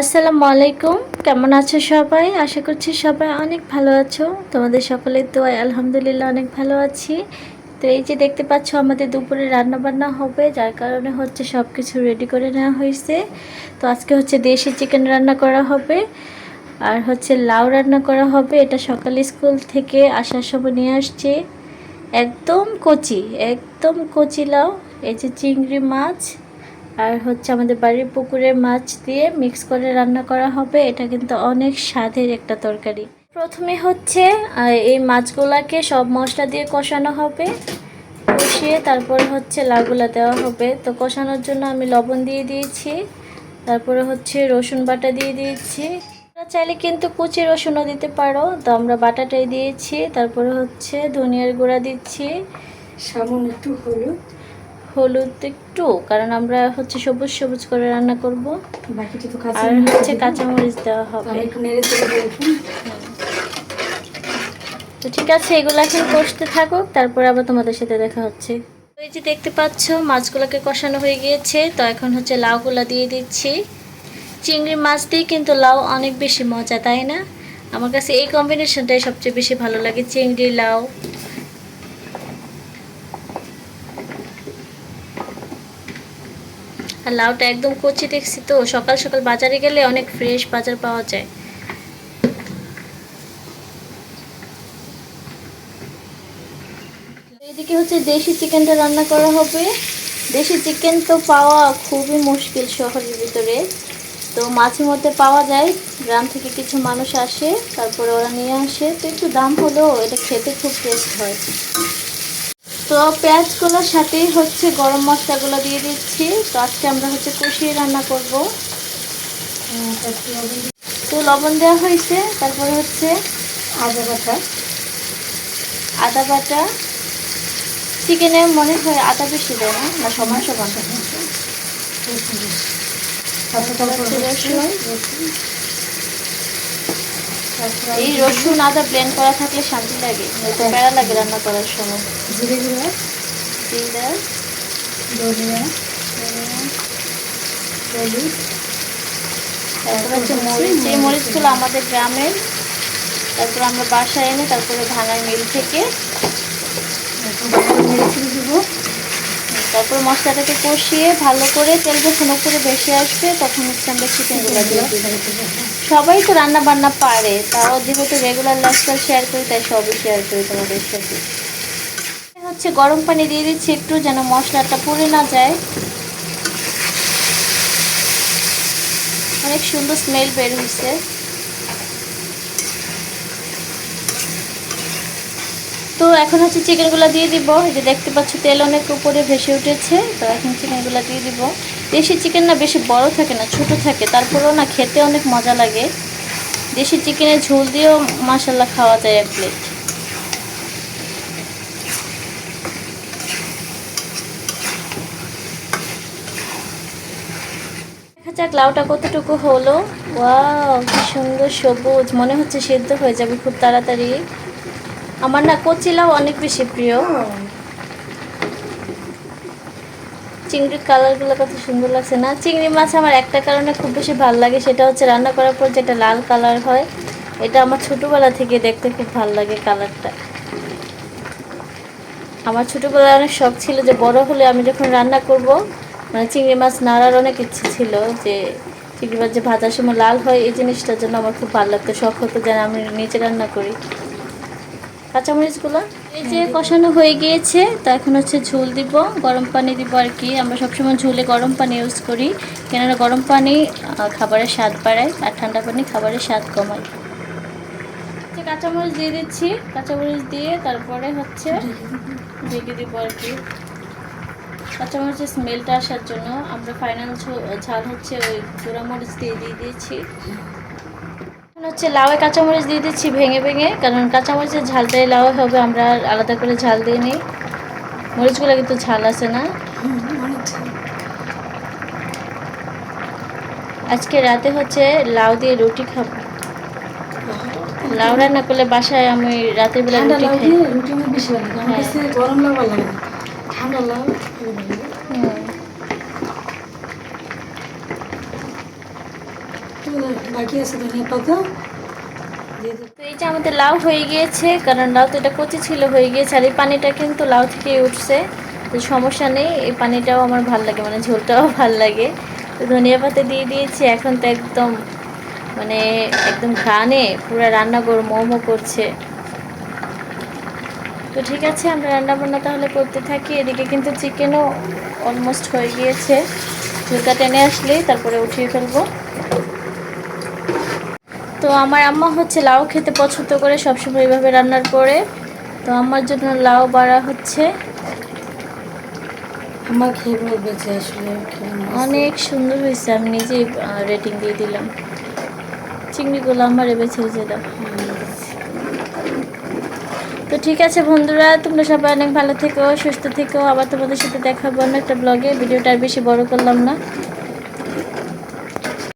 আসসালামু আলাইকুম। কেমন আছো সবাই? আশা করছি সবাই অনেক ভালো আছো। তোমাদের সকলের দোয়ায় আলহামদুলিল্লাহ অনেক ভালো আছি। তো এই যে দেখতে পাচ্ছ, আমাদের দুপুরে রান্না বান্না হবে, যার কারণে হচ্ছে সব কিছু রেডি করে নেওয়া হয়েছে। তো আজকে হচ্ছে দেশি চিকেন রান্না করা হবে, আর হচ্ছে লাউ রান্না করা হবে। এটা সকালে স্কুল থেকে আসার সময় নিয়ে আসছে। একদম কচি একদম কচি লাউ, এই যে চিংড়ি মাছ। আর হচ্ছে আমাদের বাড়ির পুকুরের মাছ দিয়ে মিক্স করে রান্না করা হবে। এটা কিন্তু অনেক স্বাদের একটা তরকারি। প্রথমে হচ্ছে এই মাছগুলাকে সব মশলা দিয়ে কষানো হবে। কষিয়ে তারপর হচ্ছে লাউগুলা দেওয়া হবে। তো কষানোর জন্য আমি লবণ দিয়ে দিয়েছি। তারপরে হচ্ছে রসুন বাটা দিয়ে দিয়েছি। চাইলে কিন্তু কুচি রসুনও দিতে পারো। তো আমরা বাটাটাই দিয়েছি। তারপরে হচ্ছে ধনিয়ার গুঁড়া দিচ্ছি। সামান্য একটু হলুদ। হলুদ একটু কারণ আমরা হচ্ছে সবুজ সবুজ করে রান্না করব। আর হচ্ছে কাঁচামরিচ দেওয়া হবে। তো ঠিক আছে এগুলো এখন কষতে থাকুক তারপর আবার তোমাদের সাথে দেখা হচ্ছে। এই যে দেখতে পাচ্ছ মাছগুলোকে কষানো হয়ে গিয়েছে। তো এখন হচ্ছে লাউগুলা দিয়ে দিচ্ছি। চিংড়ি মাছ দিয়ে কিন্তু লাউ অনেক বেশি মজা তাই না? আমার কাছে এই কম্বিনেশনটাই সবচেয়ে বেশি ভালো লাগে চিংড়ি লাউ। আর লাউটা একদম কচি দেখছি তো, সকাল সকাল বাজারে গেলে অনেক ফ্রেশ বাজার পাওয়া যায়। এদিকে হচ্ছে দেশি চিকেনটা রান্না করা হবে। দেশি চিকেন তো পাওয়া খুবই মুশকিল শহরের ভিতরে। তো মাঝে মধ্যে পাওয়া যায়, গ্রাম থেকে কিছু মানুষ আসে, তারপরে ওরা নিয়ে আসে। তো একটু দাম হলেও এটা খেতে খুব টেস্ট হয়। তো পেঁয়াজগুলোর সাথেই হচ্ছে গরম মশলাগুলো দিয়ে দিচ্ছি। তো আজকে আমরা হচ্ছে কষিয়ে রান্না করব। তো লবণ দেওয়া হয়েছে তারপরে হচ্ছে আদা বাটা। আদা বাটা। চিকেনে মনে হয় আদা বেশি দেয় না? না সমান সমান। এই রসুন আদা ব্লেন্ড করা থাকলে শান্তি লাগে প্যারা লাগে রান্না করার সময়। জিরে গুঁড়া জিরা ধনিয়া তারপর মরিচগুলো আমাদের গ্রামের। তারপর আমরা বাসায় এনে তারপরে ধানের মিল থেকে তারপর মশলাটাকে কষিয়ে ভালো করে তেল যখন উপরে বেশি আসবে, তখন হচ্ছে আমরা চিকেনগুলো সবাই তো রান্না বান্না পারে, তাও যেহেতু রেগুলার লাইফস্টাইল শেয়ার করি, তাই সবই শেয়ার করি তোমাদের সাথে। হচ্ছে গরম পানি দিয়ে দিচ্ছি, একটু যেন মশলাটা পুড়ে না যায়। অনেক সুন্দর স্মেল বের হয়েছে। তো এখন হচ্ছে চিকেনগুলো দিয়ে দিব। এই যে দেখতে পাচ্ছ, তেল অনেক উপরে ভেসে উঠেছে, তো এখন চিকেনগুলো দিয়ে দিব। দেশি চিকেন না বেশি বড় থাকে না, ছোট থাকে, তারপরেও না খেতে অনেক মজা লাগে। দেশি চিকেনের ঝোল দিয়েও মাসাল্লাহ খাওয়া যায় এক প্লেট দেখা যাক লাউটা কতটুকু হলো? ওয়াও, কি সুন্দর সবুজ। মনে হচ্ছে সেদ্ধ হয়ে যাবে খুব তাড়াতাড়ি। আমার না কচি লাউ অনেক বেশি প্রিয়। চিংড়ির কালারগুলো কত সুন্দর লাগছে না? চিংড়ি মাছ আমার একটা কারণে খুব বেশি ভালো লাগে, সেটা হচ্ছে রান্না করার পর যেটা লাল কালার হয়, এটা আমার ছোটোবেলা থেকে দেখতে খুব ভালো লাগে কালারটা। আমার ছোটোবেলায় অনেক শখ ছিল যে বড় হলে আমি যখন রান্না করব মানে চিংড়ি মাছ নাড়ার অনেক ইচ্ছে ছিল যে চিংড়ি মাছ যে ভাজার সময় লাল হয়, এই জিনিসটার জন্য আমার খুব ভালো লাগতো। শখ হতো যেন আমি নিচে রান্না করি। কাঁচামরিচগুলো? এই যে কষানো হয়ে গিয়েছে, তা এখন হচ্ছে ঝোল দিব, গরম পানি দিব আর কি। আমরা সবসময় ঝোলে গরম পানি ইউজ করি, কেননা গরম পানি খাবারের স্বাদ বাড়ায় আর ঠান্ডা পানি খাবারের স্বাদ কমায়। কাঁচামরিচ দিয়ে দিচ্ছি, কাঁচামরিচ দিয়ে তারপরে হচ্ছে ঢেকে দিব আর কি। কাঁচামরিচের স্মেলটা আসার জন্য আমরা ফাইনাল ঝাল হচ্ছে ওই গুঁড়ামরিচ দিয়ে দিয়ে দিয়েছি। হচ্ছে লাউয়ে কাঁচামরিচ দিয়ে দিচ্ছি ভেঙে ভেঙে কারণ কাঁচামরিচের ঝালটাই লাউ হবে আমরা আলাদা করে ঝাল দিই নিই। মরিচগুলো কিন্তু ঝাল আছে না। আজকে রাতে হচ্ছে লাউ দিয়ে রুটি খাব। লাউ রান্না করলে বাসায় আমি রাতের বেলা রুটি খাই। রুটি বেশি লাগে হ্যাঁ। গরম লাউ লাগে বাকি আছে ধনিয়া পাতা? তো এই যে আমাদের লাউ হয়ে গিয়েছে কারণ লাউ তো এটা কচি ছিল হয়ে গিয়েছে আর এই পানিটা কিন্তু লাউ থেকেই উঠছে। তো সমস্যা নেই এই পানিটাও আমার ভালো লাগে মানে ঝোলটাও ভালো লাগে। তো ধনিয়া পাতা দিয়ে দিয়েছি এখন তো একদম মানে একদম ঘ্রাণে পুরো রান্নাঘর মোমো করছে। তো ঠিক আছে আমরা রান্না বান্না তাহলে করতে থাকি। এদিকে কিন্তু চিকেনও অলমোস্ট হয়ে গিয়েছে। ঝোলটা টেনে আসলেই তারপরে উঠিয়ে ফেলব। তো আমার আম্মা হচ্ছে লাউ খেতে পছন্দ করে সবসময় এইভাবে রান্নার করে তো আমার জন্য লাউ বাড়া হচ্ছে। আমার খেয়ে বলবে যে আসলে অনেক সুন্দর হয়েছে আমি নিজেই রেটিং দিয়ে দিলাম। চিংড়িগুলো আমার এবার ছেড়ে যেতাম তো ঠিক আছে বন্ধুরা, তোমরা সবাই অনেক ভালো থেকো, সুস্থ থেকো। আবার তোমাদের সাথে দেখাবো অন্য একটা ব্লগে ভিডিওটা আর বেশি বড় করলাম না।